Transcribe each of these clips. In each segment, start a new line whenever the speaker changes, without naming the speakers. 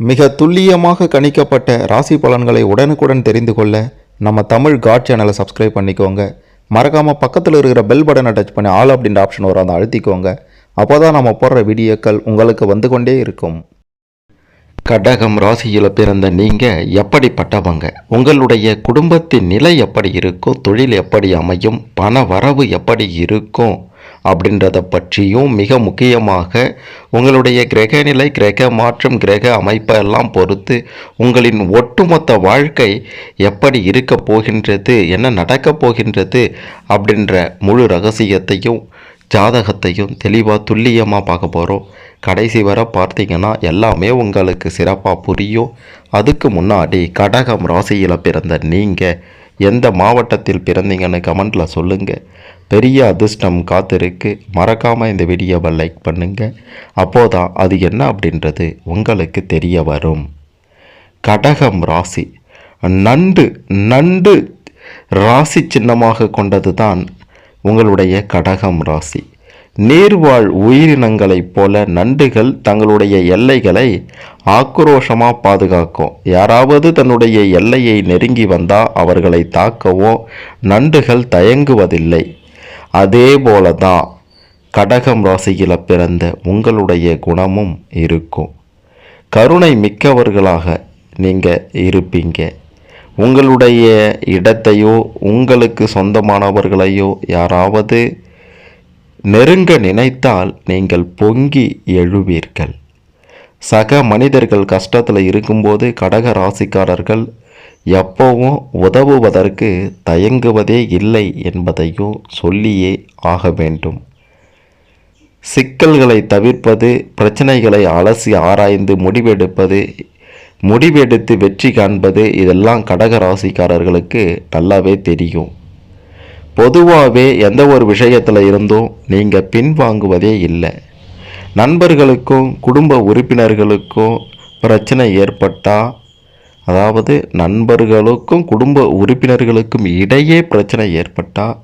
மிக துல்லியமாக கணிக்கப்பட்ட ராசி பலன்களை உடனுக்குடன் தெரிந்து கொள்ள நம்ம தமிழ் காட் சேனலை சப்ஸ்கிரைப் பண்ணிக்கோங்க. மறக்காமல் பக்கத்தில் இருக்கிற பெல் பட்டனை டச் பண்ணி ஆல் அப்படின்ற ஆப்ஷன் வரும் அதை அழுத்திக்கோங்க. அப்போ தான் நம்ம போடுற வீடியோக்கள் உங்களுக்கு வந்து கொண்டே இருக்கும். கடகம் ராசியில் பிறந்த நீங்கள் எப்படிப்பட்டவங்க? உங்களுடைய குடும்பத்தின் நிலை எப்படி இருக்கும்? தொழில் எப்படி அமையும்? பண வரவு எப்படி இருக்கும்? அப்படின்றத பற்றியும் மிக முக்கியமாக உங்களுடைய கிரக நிலை கிரக மாற்றம் கிரக அமைப்பை எல்லாம் பொறுத்து உங்களின் ஒட்டுமொத்த வாழ்க்கை எப்படி இருக்க போகின்றது என்ன நடக்கப் போகின்றது அப்படின்ற முழு ரகசியத்தையும் ஜாதகத்தையும் தெளிவாக துல்லியமாக பார்க்க போகிறோம் கடைசி வரை பார்த்தீங்கன்னா எல்லாமே உங்களுக்கு சிறப்பாக புரியும். அதுக்கு முன்னாடி கடகம் ராசியில் பிறந்த நீங்கள் எந்த மாவட்டத்தில் பிறந்தீங்கன்னு கமெண்டில் சொல்லுங்கள் பெரிய அதிர்ஷ்டம் காத்திருக்கு. மறக்காமல் இந்த வீடியோவை லைக் பண்ணுங்கள் அப்போதான் அது என்ன அப்படின்றது உங்களுக்கு தெரிய வரும். கடகம் ராசி. நண்டு நண்டு ராசி சின்னமாக கொண்டது தான் உங்களுடைய கடகம் ராசி. நீர்வாழ் உயிரினங்களைப் போல நண்டுகள் தங்களுடைய எல்லைகளை ஆக்ரோஷமாக பாதுகாக்கும். யாராவது தன்னுடைய எல்லையை நெருங்கி வந்தால் அவர்களை தாக்கவோ நண்டுகள் தயங்குவதில்லை. அதே போல தான் கடகம் ராசியில் பிறந்த உங்களுடைய குணமும் இருக்கும். கருணை மிக்கவர்களாக நீங்கள் இருப்பீங்க. உங்களுடைய இடத்தையோ உங்களுக்கு சொந்தமானவர்களையோ யாராவது நெருங்க நினைத்தால் நீங்கள் பொங்கி எழுவீர்கள். சக மனிதர்கள் கஷ்டத்தில் இருக்கும்போது கடக ராசிக்காரர்கள் எப்போவும் உதவுவதற்கு தயங்குவதே இல்லை என்பதையும் சொல்லியே ஆக வேண்டும். சிக்கல்களை தவிர்ப்பது பிரச்சனைகளை அலசி ஆராய்ந்து முடிவெடுப்பது முடிவெடுத்து வெற்றி காண்பது இதெல்லாம் கடக ராசிக்காரர்களுக்கு நல்லாவே தெரியும். பொதுவாகவே எந்த ஒரு விஷயத்தில் இருந்தும் நீங்கள் பின்வாங்குவதே இல்லை. நண்பர்களுக்கும் குடும்ப உறுப்பினர்களுக்கும் பிரச்சனை ஏற்பட்டால் அதாவது நண்பர்களுக்கும் குடும்ப உறுப்பினர்களுக்கும் இடையே பிரச்சனை ஏற்பட்டால்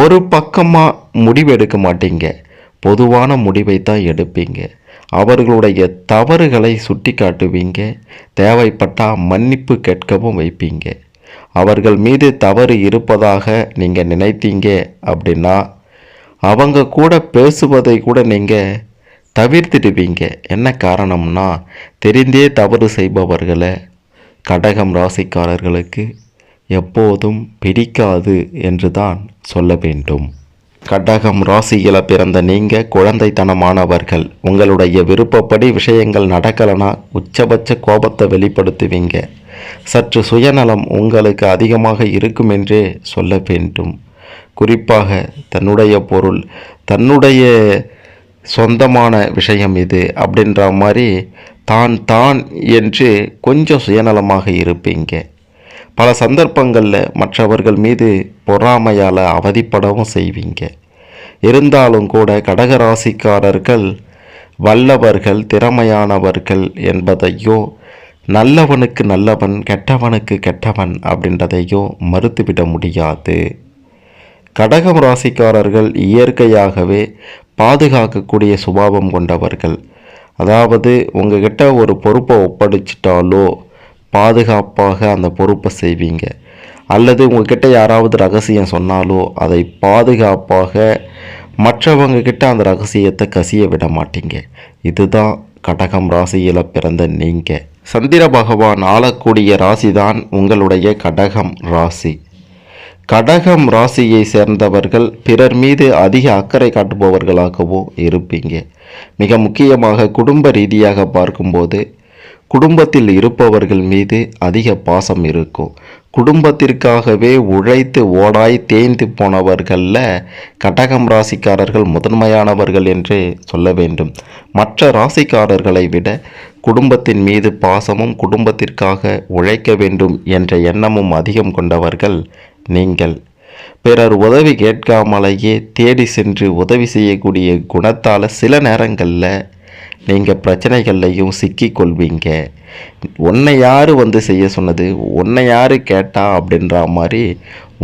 ஒரு பக்கமாக முடிவெடுக்க மாட்டீங்க. பொதுவான முடிவை தான் எடுப்பீங்க. அவர்களுடைய தவறுகளை சுட்டி காட்டுவீங்க தேவைப்பட்டால் மன்னிப்பு கேட்கவும் வைப்பீங்க. அவர்கள் மீது தவறு இருப்பதாக நீங்கள் நினைத்தீங்க அப்படின்னா அவங்க கூட பேசுவதை கூட நீங்கள் தவிர்த்திடுவீங்க. என்ன காரணம்னா தெரிந்தே தவறு செய்பவர்களை கடகம் ராசிக்காரர்களுக்கு எப்போதும் பிடிக்காது என்று தான் சொல்ல வேண்டும். கடகம் ராசியில் பிறந்த நீங்கள் குழந்தைத்தனமானவர்கள். உங்களுடைய விருப்பப்படி விஷயங்கள் நடக்கலைன்னா உச்சபட்ச கோபத்தை வெளிப்படுத்துவீங்க. சற்று சுயநலம் உங்களுக்கு அதிகமாக இருக்கும் என்றே சொல்ல வேண்டும். குறிப்பாக தன்னுடைய பொருள் தன்னுடைய சொந்தமான விஷயம் இது அப்படின்ற மாதிரி தான் தான் என்று கொஞ்சம் சுயநலமாக இருப்பீங்க. பல சந்தர்ப்பங்களில் மற்றவர்கள் மீது பொறாமையால் அவதிப்படவும் செய்வீங்க. இருந்தாலும் கூட கடகராசிக்காரர்கள் வல்லவர்கள் திறமையானவர்கள் என்பதையோ நல்லவனுக்கு நல்லவன் கெட்டவனுக்கு கெட்டவன் அப்படின்றதையும் மறுத்துவிட முடியாது. கடகம் ராசிக்காரர்கள் இயற்கையாகவே பாதுகாக்கக்கூடிய சுபாவம் கொண்டவர்கள். அதாவது உங்ககிட்ட ஒரு பொறுப்பை ஒப்படைச்சிட்டாலோ பாதுகாப்பாக அந்த பொறுப்பை செய்வீங்க. அல்லது உங்ககிட்ட யாராவது ரகசியம் சொன்னாலோ அதை பாதுகாப்பாக மற்றவங்கக்கிட்ட அந்த ரகசியத்தை கசிய விட மாட்டீங்க. இதுதான் கடகம் ராசியில் பிறந்த நீங்கள் சந்திர பகவான் ஆளக்கூடிய ராசி தான் உங்களுடைய கடகம் ராசி. கடகம் ராசியை சேர்ந்தவர்கள் பிறர் மீது அதிக அக்கறை காட்டுபவர்களாகவோ இருப்பீங்க. மிக முக்கியமாக குடும்ப ரீதியாக பார்க்கும்போது குடும்பத்தில் இருப்பவர்கள் மீது அதிக பாசம் இருக்கும். குடும்பத்திற்காகவே உழைத்து ஓடாய் தேய்ந்து போனவர்களில் கடகம் ராசிக்காரர்கள் முதன்மையானவர்கள் என்று சொல்ல வேண்டும். மற்ற ராசிக்காரர்களை விட குடும்பத்தின் மீது பாசமும் குடும்பத்திற்காக உழைக்க வேண்டும் என்ற எண்ணமும் அதிகம் கொண்டவர்கள் நீங்கள். பிறர் உதவி கேட்காமலேயே தேடி சென்று உதவி செய்யக்கூடிய குணத்தால் சில நேரங்களில் நீங்கள் பிரச்சனைகள்லையும் சிக்கி கொள்வீங்க உன்னை யார் வந்து செய்ய சொன்னது? உன்னை யார் கேட்டா அப்படின்ற மாதிரி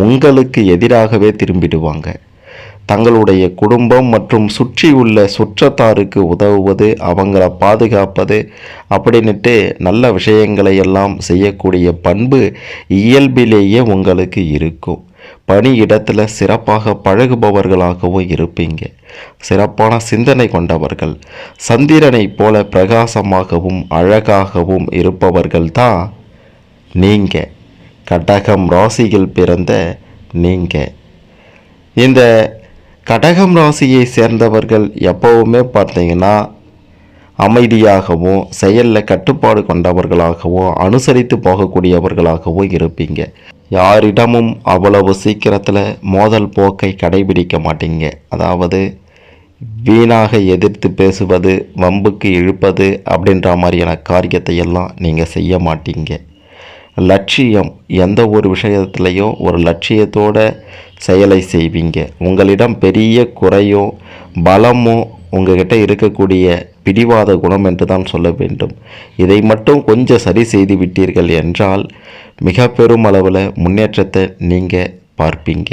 உங்களுக்கு எதிராகவே திரும்பிடுவாங்க. தங்களுடைய குடும்பம் மற்றும் சுற்றியுள்ள சுற்றத்தாருக்கு உதவுவது அவங்கள பாதுகாப்பது அப்படின்னுட்டு நல்ல விஷயங்களை எல்லாம் செய்யக்கூடிய பண்பு இயல்பிலேயே உங்களுக்கு இருக்கும். பணியிடத்தில் சிறப்பாக பழகுபவர்களாகவும் இருப்பீங்க. சிறப்பான சிந்தனை கொண்டவர்கள். சந்திரனைப் போல பிரகாசமாகவும் அழகாகவும் இருப்பவர்கள் தான் நீங்கள் கடகம் ராசியில் பிறந்த நீங்கள் இந்த கடகம் ராசியை சேர்ந்தவர்கள் எப்போவுமே பார்த்தீங்கன்னா அமைதியாகவும் செயலில் கட்டுப்பாடு கொண்டவர்களாகவும் அனுசரித்து போகக்கூடியவர்களாகவும் இருப்பீங்க. யாரிடமும் அவ்வளவு சீக்கிரத்தில் மோதல் போக்கை கடைபிடிக்க மாட்டீங்க. அதாவது வீணாக எதிர்த்து பேசுவது வம்புக்கு இழுப்பது அப்படின்ற மாதிரியான காரியத்தை எல்லாம் நீங்கள் செய்ய மாட்டீங்க. லட்சியம் எந்த ஒரு விஷயத்துலையும் ஒரு லட்சியத்தோட செயலை செய்வீங்க. உங்களிடம் பெரிய குறையோ பலமோ உங்ககிட்ட இருக்கக்கூடிய பிடிவாத குணம் என்று தான் சொல்ல வேண்டும். இதை மட்டும் கொஞ்சம் சரி செய்து விட்டீர்கள் என்றால் மிக பெரும் அளவில் முன்னேற்றத்தை நீங்கள் பார்ப்பீங்க.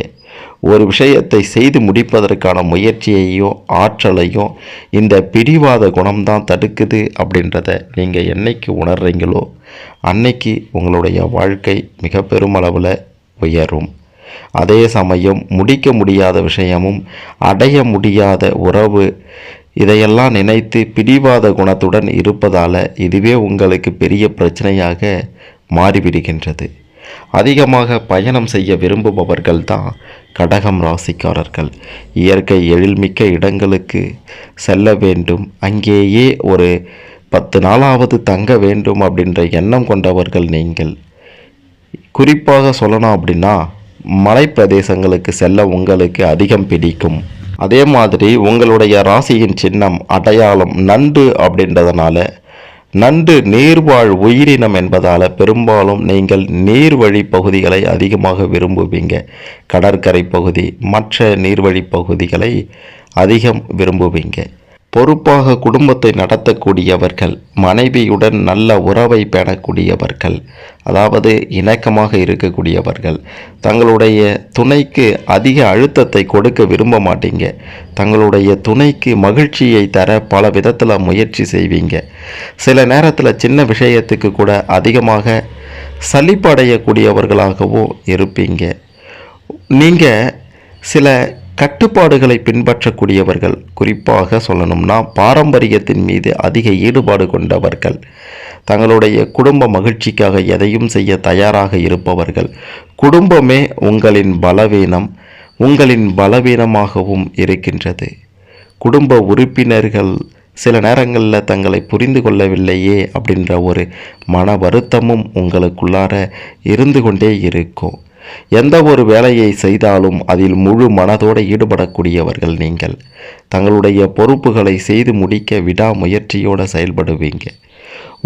ஒரு விஷயத்தை செய்து முடிப்பதற்கான முயற்சியையும் ஆற்றலையும் இந்த பிடிவாத குணம்தான் தடுக்குது அப்படின்றத நீங்கள் என்னைக்கு உணர்றீங்களோ அன்னைக்கு உங்களுடைய வாழ்க்கை மிக பெருமளவில் உயரும். அதே சமயம் முடிக்க முடியாத விஷயமும் அடைய முடியாத உறவு இதையெல்லாம் நினைத்து பிடிவாத குணத்துடன் இருப்பதால் இதுவே உங்களுக்கு பெரிய பிரச்சனையாக மாறிவிடுகின்றது. அதிகமாக பயணம் செய்ய விரும்புபவர்கள் தான் கடகம் ராசிக்காரர்கள். இயற்கை எழில்மிக்க இடங்களுக்கு செல்ல வேண்டும். அங்கேயே ஒரு பத்து நாளாவது தங்க வேண்டும் அப்படின்ற எண்ணம் கொண்டவர்கள் நீங்கள். குறிப்பாக சொல்லணும் அப்படின்னா மலைப்பிரதேசங்களுக்கு செல்ல உங்களுக்கு அதிகம் பிடிக்கும். அதே மாதிரி உங்களுடைய ராசியின் சின்னம் அடையாளம் நண்டு அப்படின்றதுனால நண்டு நீர்வாழ் உயிரினம் என்பதால் பெரும்பாலும் நீங்கள் நீர்வழி பகுதிகளை அதிகமாக விரும்புவீங்க. கடற்கரை பகுதி மற்ற நீர்வழி பகுதிகளை அதிகம் விரும்புவீங்க. பொறுப்பாக குடும்பத்தை நடத்தக்கூடியவர்கள் மனைவியுடன் நல்ல உறவை பேணக்கூடியவர்கள் அதாவது இணக்கமாக இருக்கக்கூடியவர்கள் தங்களுடைய துணைக்கு அதிக அழுத்தத்தை கொடுக்க விரும்ப மாட்டீங்க. தங்களுடைய துணைக்கு மகிழ்ச்சியை தர பல விதத்தில் முயற்சி செய்வீங்க. சில நேரத்தில் சின்ன விஷயத்துக்கு கூட அதிகமாக சலிப்படையக்கூடியவர்களாகவும் இருப்பீங்க. நீங்கள் சில கட்டுப்பாடுகளை பின்பற்றக்கூடியவர்கள். குறிப்பாக சொல்லணும்னா பாரம்பரியத்தின் மீது அதிக ஈடுபாடு கொண்டவர்கள். தங்களுடைய குடும்ப மகிழ்ச்சிக்காக எதையும் செய்ய தயாராக இருப்பவர்கள். குடும்பமே உங்களின் பலவீனம் உங்களின் பலவீனமாகவும் இருக்கின்றது. குடும்ப உறுப்பினர்கள் சில நேரங்களில் தங்களை புரிந்து கொள்ளவில்லையே அப்படின்ற ஒரு மன வருத்தமும் உங்களுக்குள்ளார இருந்து கொண்டே இருக்கும். எந்த ஒரு வேலையை செய்தாலும் அதில் முழு மனதோடு ஈடுபடக்கூடியவர்கள் நீங்கள். தங்களுடைய பொறுப்புகளை செய்து முடிக்க விடாமுயற்சியோடு செயல்படுவீங்க.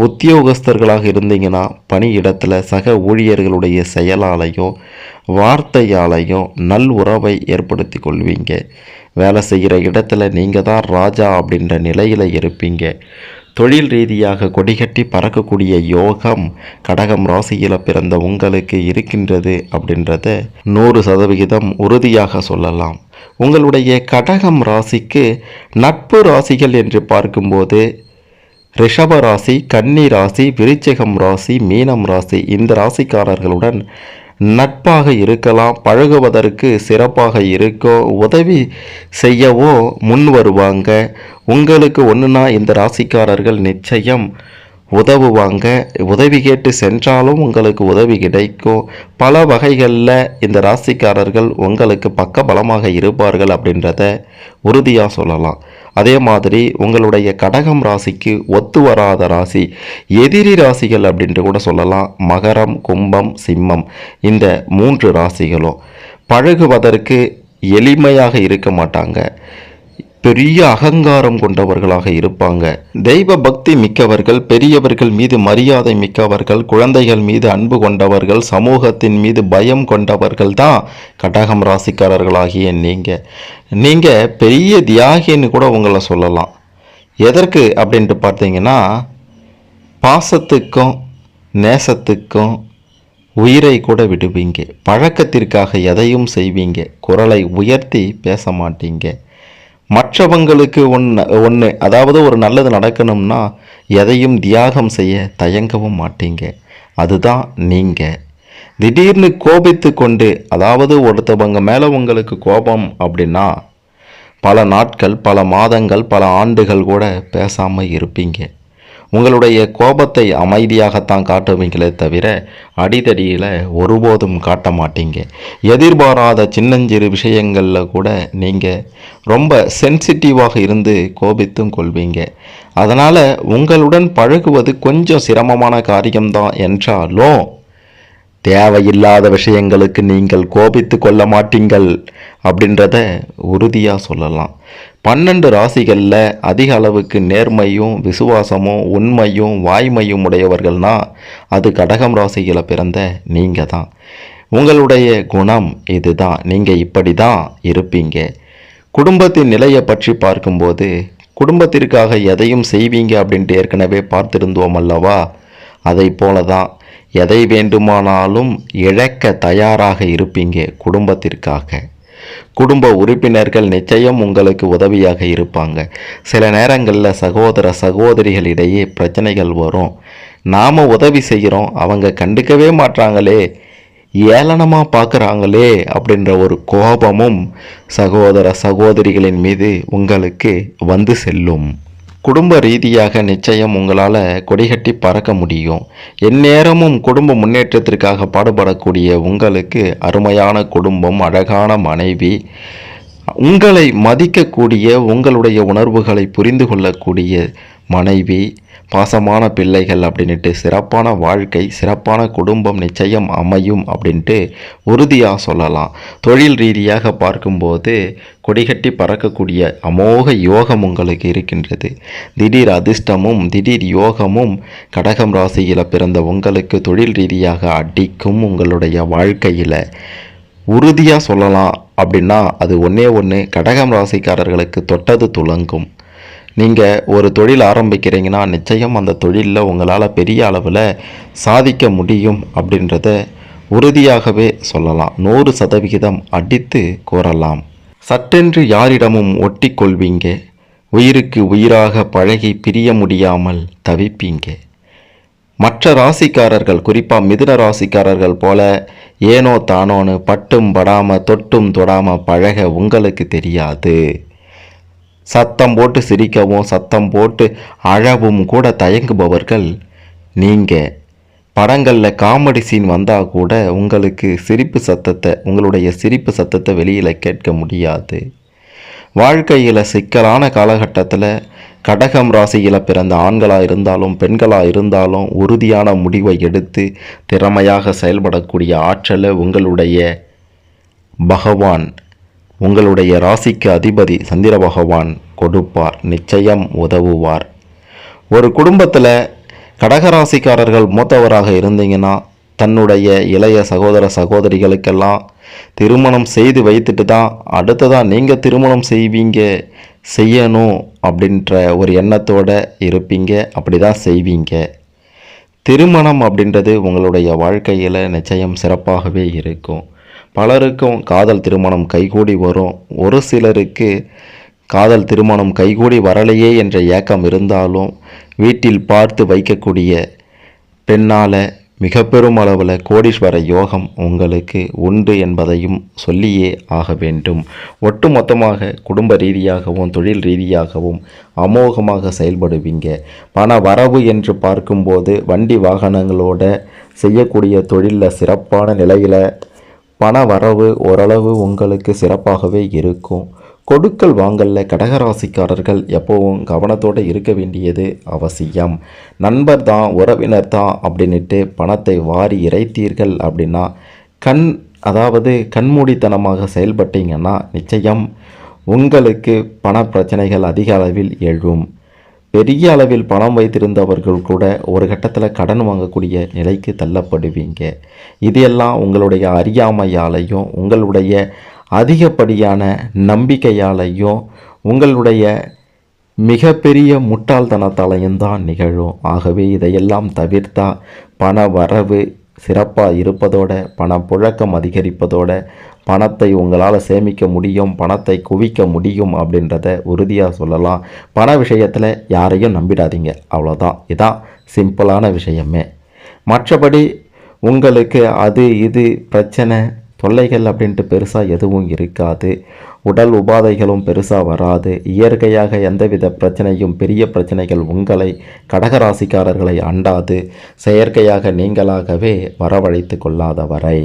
உத்தியோகஸ்தர்களாக இருந்தீங்கன்னா பணியிடத்தில் சக ஊழியர்களுடைய செயலாலையும் வார்த்தையாலையும் நல் உறவை ஏற்படுத்தி கொள்வீங்க. வேலை செய்கிற இடத்துல நீங்கள் தான் ராஜா அப்படின்ற நிலையில் இருப்பீங்க. தொழில் ரீதியாக கொடிகட்டி பறக்கக்கூடிய யோகம் கடகம் ராசியில் பிறந்த உங்களுக்கு இருக்கின்றது அப்படின்றத நூறு சதவிகிதம் உறுதியாக சொல்லலாம். உங்களுடைய கடகம் ராசிக்கு நட்பு ராசிகள் என்று பார்க்கும்போது ரிஷப ராசி கன்னி ராசி விருச்சிகம் ராசி மீனம் ராசி இந்த ராசிக்காரர்களுடன் நட்பாக இருக்கலாம் பழகுவதற்கு சிறப்பாக இருக்கோ உதவி செய்யவோ முன் வருவாங்க. உங்களுக்கு ஒன்றுனா இந்த ராசிக்காரர்கள் நிச்சயம் உதவுவாங்க. உதவி கேட்டு சென்றாலும் உங்களுக்கு உதவி கிடைக்கும். பல வகைகளில் இந்த ராசிக்காரர்கள் உங்களுக்கு பக்க பலமாக இருப்பார்கள் அப்படின்றத உறுதியாக சொல்லலாம். அதே மாதிரி உங்களுடைய கடகம் ராசிக்கு ஒத்து வராத ராசி எதிரி ராசிகள் அப்படின்ட்டு கூட சொல்லலாம். மகரம் கும்பம் சிம்மம் இந்த மூன்று ராசிகளும் பழகுவதற்கு எளிமையாக இருக்க மாட்டாங்க. பெரிய அகங்காரம் கொண்டவர்களாக இருப்பாங்க. தெய்வ பக்தி மிக்கவர்கள் பெரியவர்கள் மீது மரியாதை மிக்கவர்கள் குழந்தைகள் மீது அன்பு கொண்டவர்கள் சமூகத்தின் மீது பயம் கொண்டவர்கள் தான் கடகம் ராசிக்காரர்களாகிய நீங்கள் நீங்கள் பெரிய தியாகின்னு கூட உங்களை சொல்லலாம். எதற்கு அப்படின்ட்டு பார்த்தீங்கன்னா பாசத்துக்கும் நேசத்துக்கும் உயிரை கூட விடுவீங்க. பழக்கத்திற்காக எதையும் செய்வீங்க. குரலை உயர்த்தி பேச மாட்டீங்க. மற்றவங்களுக்கு ஒன்று ஒன்று அதாவது ஒரு நல்லது நடக்கணும்னா எதையும் தியாகம் செய்ய தயங்கவும் மாட்டீங்க. அதுதான் நீங்கள் திடீர்னு கோபித்து கொண்டு அதாவது ஒருத்தவங்க மேலே உங்களுக்கு கோபம் அப்படின்னா பல நாட்கள் பல மாதங்கள் பல ஆண்டுகள் கூட பேசாமல் இருப்பீங்க. உங்களுடைய கோபத்தை அமைதியாகத்தான் காட்டுவீங்களே தவிர அடிதடியில் ஒருபோதும் காட்ட மாட்டீங்க. எதிர்பாராத சின்னஞ்சிறு விஷயங்களில் கூட நீங்கள் ரொம்ப சென்சிட்டிவாக இருந்து கோபித்தும் கொள்வீங்க. அதனால் உங்களுடன் பழகுவது கொஞ்சம் சிரமமான காரியம்தான் என்றாலும் தேவையில்லாத விஷயங்களுக்கு நீங்கள் கோபித்து கொள்ள மாட்டீங்கள் அப்படின்றத உறுதியாக சொல்லலாம். பன்னெண்டு ராசிகளில் அதிக அளவுக்கு நேர்மையும் விசுவாசமும் உண்மையும் வாய்மையும் உடையவர்கள்னா அது கடகம் ராசியில் பிறந்த நீங்கள் தான். உங்களுடைய குணம் இதுதான். நீங்கள் இப்படி தான் இருப்பீங்க. குடும்பத்தின் நிலையை பற்றி பார்க்கும்போது குடும்பத்திற்காக எதையும் செய்வீங்க அப்படின்ட்டு ஏற்கனவே பார்த்திருந்தோம் அல்லவா? அதை போல தான் எதை வேண்டுமானாலும் இழக்க தயாராக இருப்பீங்க குடும்பத்திற்காக. குடும்ப உறுப்பினர்கள் நிச்சயம் உங்களுக்கு உதவியாக இருப்பாங்க. சில நேரங்களில் சகோதர சகோதரிகளிடையே பிரச்சனைகள் வரும். நாம் உதவி செய்கிறோம் அவங்க கண்டுக்கவே மாட்றாங்களே. ஏளனமாக பார்க்குறாங்களே அப்படின்ற ஒரு கோபமும் சகோதர சகோதரிகளின் மீது உங்களுக்கு வந்து செல்லும். குடும்ப ரீதியாக நிச்சயம் உங்களால் கொடிகட்டி பறக்க முடியும். எந்நேரமும் குடும்ப முன்னேற்றத்திற்காக பாடுபடக்கூடிய உங்களுக்கு அருமையான குடும்பம் அழகான மனைவி உங்களை மதிக்கக்கூடிய உங்களுடைய உணர்வுகளை புரிந்து கொள்ளக்கூடிய மனைவி பாசமான பிள்ளைகள் அப்படின்ட்டு சிறப்பான வாழ்க்கை சிறப்பான குடும்பம் நிச்சயம் அமையும் அப்படின்ட்டு உறுதியாக சொல்லலாம். தொழில் ரீதியாக பார்க்கும்போது கொடிகட்டி பறக்கக்கூடிய அமோக யோகம் உங்களுக்கு இருக்கின்றது. திடீர் அதிர்ஷ்டமும் திடீர் யோகமும் கடகம் ராசியில் பிறந்த உங்களுக்கு தொழில் ரீதியாக அடிக்கும் உங்களுடைய வாழ்க்கையில். உறுதியாக சொல்லலாம் அப்படின்னா அது ஒன்றே ஒன்று கடகம் ராசிக்காரர்களுக்கு தொட்டது துலங்கும் நீங்கள் ஒரு தொழில் ஆரம்பிக்கிறீங்கன்னா நிச்சயம் அந்த தொழிலில் உங்களால் பெரிய அளவில் சாதிக்க முடியும் அப்படின்றத உறுதியாகவே சொல்லலாம். நூறு சதவிகிதம் அடித்து கூறலாம். சட்டென்று யாரிடமும் ஒட்டி கொள்வீங்க? உயிருக்கு உயிராக பழகி பிரிய முடியாமல் தவிப்பீங்க? மற்ற ராசிக்காரர்கள் குறிப்பாக மிதுன ராசிக்காரர்கள் போல ஏனோ தானோன்னு பட்டும் படாமல் தொட்டும் தொடாமல் பழக உங்களுக்கு தெரியாது. சத்தம் போட்டு சிரிக்கவும் சத்தம் போட்டு அழவும் கூட தயங்குபவர்கள் நீங்கள் படங்களில் காமெடி சீன் வந்தால் கூட உங்களுக்கு சிரிப்பு சத்தத்தை உங்களுடைய சிரிப்பு சத்தத்தை வெளியில் கேட்க முடியாது. வாழ்க்கையில் சிக்கலான காலகட்டத்தில் கடகம் ராசியில் பிறந்த ஆண்களாக இருந்தாலும் பெண்களாக இருந்தாலும் உறுதியான முடிவை எடுத்து திறமையாக செயல்படக்கூடிய ஆற்றலை உங்களுடைய பகவான் உங்களுடைய ராசிக்கு அதிபதி சந்திர பகவான் கொடுப்பார் நிச்சயம் உதவுவார். ஒரு குடும்பத்தில் கடகராசிக்காரர்கள் மூத்தவராக இருந்தீங்கன்னா தன்னுடைய இளைய சகோதர சகோதரிகளுக்கெல்லாம் திருமணம் செய்து வைத்துட்டு தான் அடுத்ததாக நீங்கள் திருமணம் செய்வீங்க செய்யணும் அப்படின்ற ஒரு எண்ணத்தோடு இருப்பீங்க அப்படி தான் செய்வீங்க. திருமணம் அப்படின்றது உங்களுடைய வாழ்க்கையில் நிச்சயம் சிறப்பாகவே இருக்கும். பலருக்கும் காதல் திருமணம் கைகூடி வரும். ஒரு சிலருக்கு காதல் திருமணம் கைகூடி வரலையே என்ற ஏக்கம் இருந்தாலும் வீட்டில் பார்த்து வைக்கக்கூடிய பெண்ணால் மிக பெரும் அளவில் கோடீஸ்வர யோகம் உங்களுக்கு உண்டு என்பதையும் சொல்லியே ஆக வேண்டும். ஒட்டுமொத்தமாக குடும்ப ரீதியாகவும் தொழில் ரீதியாகவும் அமோகமாக செயல்படுவீங்க. பண வரவு என்று பார்க்கும்போது வண்டி வாகனங்களோட செய்யக்கூடிய தொழிலில் சிறப்பான நிலையில் பண வரவு ஓரளவு உங்களுக்கு சிறப்பாகவே இருக்கும். கொடுக்கல் வாங்கல்ல கடகராசிக்காரர்கள் எப்போவும் கவனத்தோடு இருக்க வேண்டியது அவசியம். நண்பர் தான் உறவினர் தான் அப்படின்ட்டு பணத்தை வாரி இறைத்தீர்கள் அப்படின்னா கண் அதாவது கண்மூடித்தனமாக செயல்பட்டீங்கன்னா நிச்சயம் உங்களுக்கு பண பிரச்சனைகள் அதிக அளவில் எழும். பெரிய அளவில் பணம் வைத்திருந்தவர்கள் கூட ஒரு கட்டத்தில் கடன் வாங்கக்கூடிய நிலைக்கு தள்ளப்படுவீங்க. இதையெல்லாம் உங்களுடைய அறியாமையாலையும் உங்களுடைய அதிகப்படியான நம்பிக்கையாலையும் உங்களுடைய மிகப்பெரிய முட்டாள்தனத்தாலையும் தான் நிகழும். ஆகவே இதையெல்லாம் தவிர்த்தா பண வரவு சிறப்பாக இருப்பதோட பணப்புழக்கம் அதிகரிப்பதோட பணத்தை உங்களால் சேமிக்க முடியும் பணத்தை குவிக்க முடியும் அப்படின்றத உறுதியாக சொல்லலாம். பண விஷயத்தில் யாரையும் நம்பிடாதீங்க. அவ்வளோதான் இதான் சிம்பிளான விஷயமே. மற்றபடி உங்களுக்கு அது இது பிரச்சனை தொல்லைகள் அப்படின்ட்டு பெருசாக எதுவும் இருக்காது. உடல் உபாதைகளும் பெருசாக வராது. இயற்கையாக எந்தவித பிரச்சனையும் பெரிய பிரச்சனைகள் உங்களை கடகராசிக்காரர்களை அண்டாது. செயற்கையாக நீங்களாகவே வரவழைத்து கொள்ளாத வரை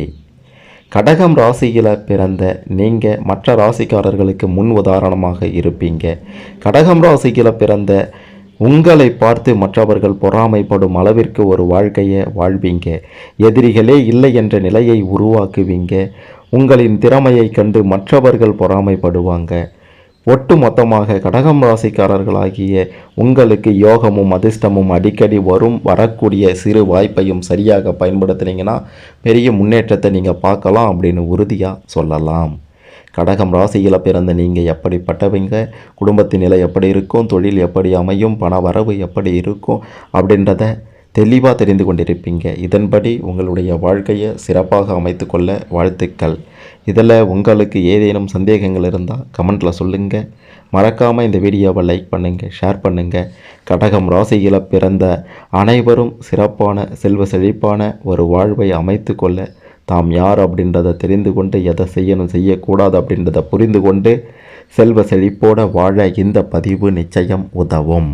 கடகம் ராசியில் பிறந்த நீங்கள் மற்ற ராசிக்காரர்களுக்கு முன் உதாரணமாக இருப்பீங்க. கடகம் ராசியில் பிறந்த உங்களை பார்த்து மற்றவர்கள் பொறாமைப்படும் அளவிற்கு ஒரு வாழ்க்கையை வாழ்வீங்க. எதிரிகளே இல்லை என்ற நிலையை உருவாக்குவீங்க. உங்களின் திறமையை கண்டு மற்றவர்கள் பொறாமைப்படுவாங்க. ஒட்டு மொத்தமாக கடகம் ராசிக்காரர்களாகிய உங்களுக்கு யோகமும் அதிர்ஷ்டமும் அடிக்கடி வரும் வரக்கூடிய சிறு வாய்ப்பையும் சரியாக பயன்படுத்துனீங்கன்னா பெரிய முன்னேற்றத்தை நீங்கள் பார்க்கலாம் அப்படின்னு உறுதியாக சொல்லலாம். கடகம் ராசியில் பிறந்த நீங்கள் எப்படிப்பட்டவங்க? குடும்பத்தின் நிலை எப்படி இருக்கும்? தொழில் எப்படி அமையும்? பண வரவு எப்படி இருக்கும்? அப்படின்றத தெளிவாக தெரிந்து கொண்டிருப்பீங்க. இதன்படி உங்களுடைய வாழ்க்கையை சிறப்பாக அமைத்துக்கொள்ள வாழ்த்துக்கள். இதில் உங்களுக்கு ஏதேனும் சந்தேகங்கள் இருந்தால் கமெண்ட்டில் சொல்லுங்கள் மறக்காமல் இந்த வீடியோவை லைக் பண்ணுங்கள் ஷேர் பண்ணுங்கள் கடகம் ராசியில் பிறந்த அனைவரும் சிறப்பான செல்வ செழிப்பான ஒரு வாழ்வை அமைத்து கொள்ள தாம் யார் அப்படின்றத தெரிந்து கொண்டு எதை செய்யணும் செய்யக்கூடாது அப்படின்றத புரிந்து கொண்டு செல்வ செழிப்போட வாழ இந்த பதிவு நிச்சயம் உதவும்.